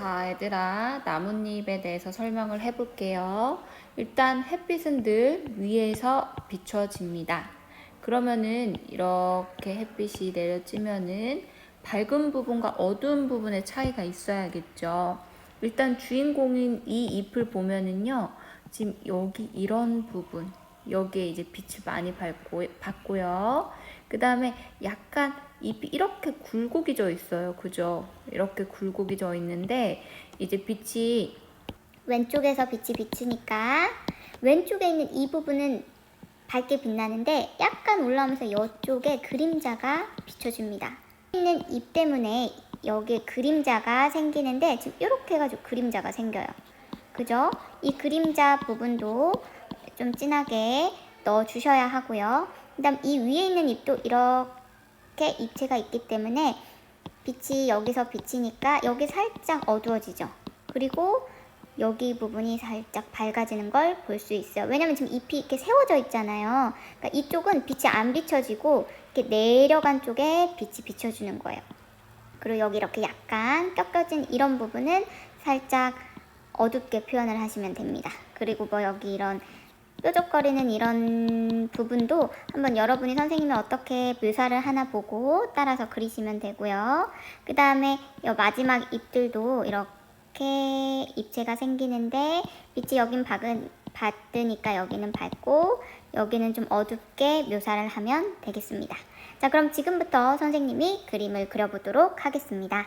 자, 얘들아, 나뭇잎에 대해서 설명을 해볼게요. 일단 햇빛은 늘 위에서 비춰집니다. 그러면은 이렇게 햇빛이 내려지면은 밝은 부분과 어두운 부분의 차이가 있어야겠죠. 일단 주인공인 이 잎을 보면은요, 지금 여기 이런 부분, 여기에 이제 빛을 많이 받고, 받고요. 그 다음에 약간 잎이 이렇게 굴곡이 져 있어요. 그죠? 이렇게 굴곡이 져 있는데, 이제 빛이 왼쪽에서 빛이 비추니까 왼쪽에 있는 이 부분은 밝게 빛나는데 약간 올라오면서 이쪽에 그림자가 비춰줍니다. 있는 잎 때문에 여기에 그림자가 생기는데 지금 이렇게 해가지고 그림자가 생겨요. 그죠? 이 그림자 부분도 좀 진하게 넣어 주셔야 하고요. 그 다음 이 위에 있는 잎도 이렇게 입체가 있기 때문에 빛이 여기서 비치니까 여기 살짝 어두워지죠. 그리고 여기 부분이 살짝 밝아지는 걸 볼 수 있어요. 왜냐면 지금 잎이 이렇게 세워져 있잖아요. 그러니까 이쪽은 빛이 안 비춰지고 이렇게 내려간 쪽에 빛이 비춰주는 거예요. 그리고 여기 이렇게 약간 꺾여진 이런 부분은 살짝 어둡게 표현을 하시면 됩니다. 그리고 뭐 여기 이런 뾰족거리는 이런 부분도 한번 여러분이 선생님이 어떻게 묘사를 하나 보고 따라서 그리시면 되고요. 그 다음에 이 마지막 잎들도 이렇게 입체가 생기는데 빛이 여긴 밝은, 밝으니까 여기는 밝고 여기는 좀 어둡게 묘사를 하면 되겠습니다. 자 그럼 지금부터 선생님이 그림을 그려보도록 하겠습니다.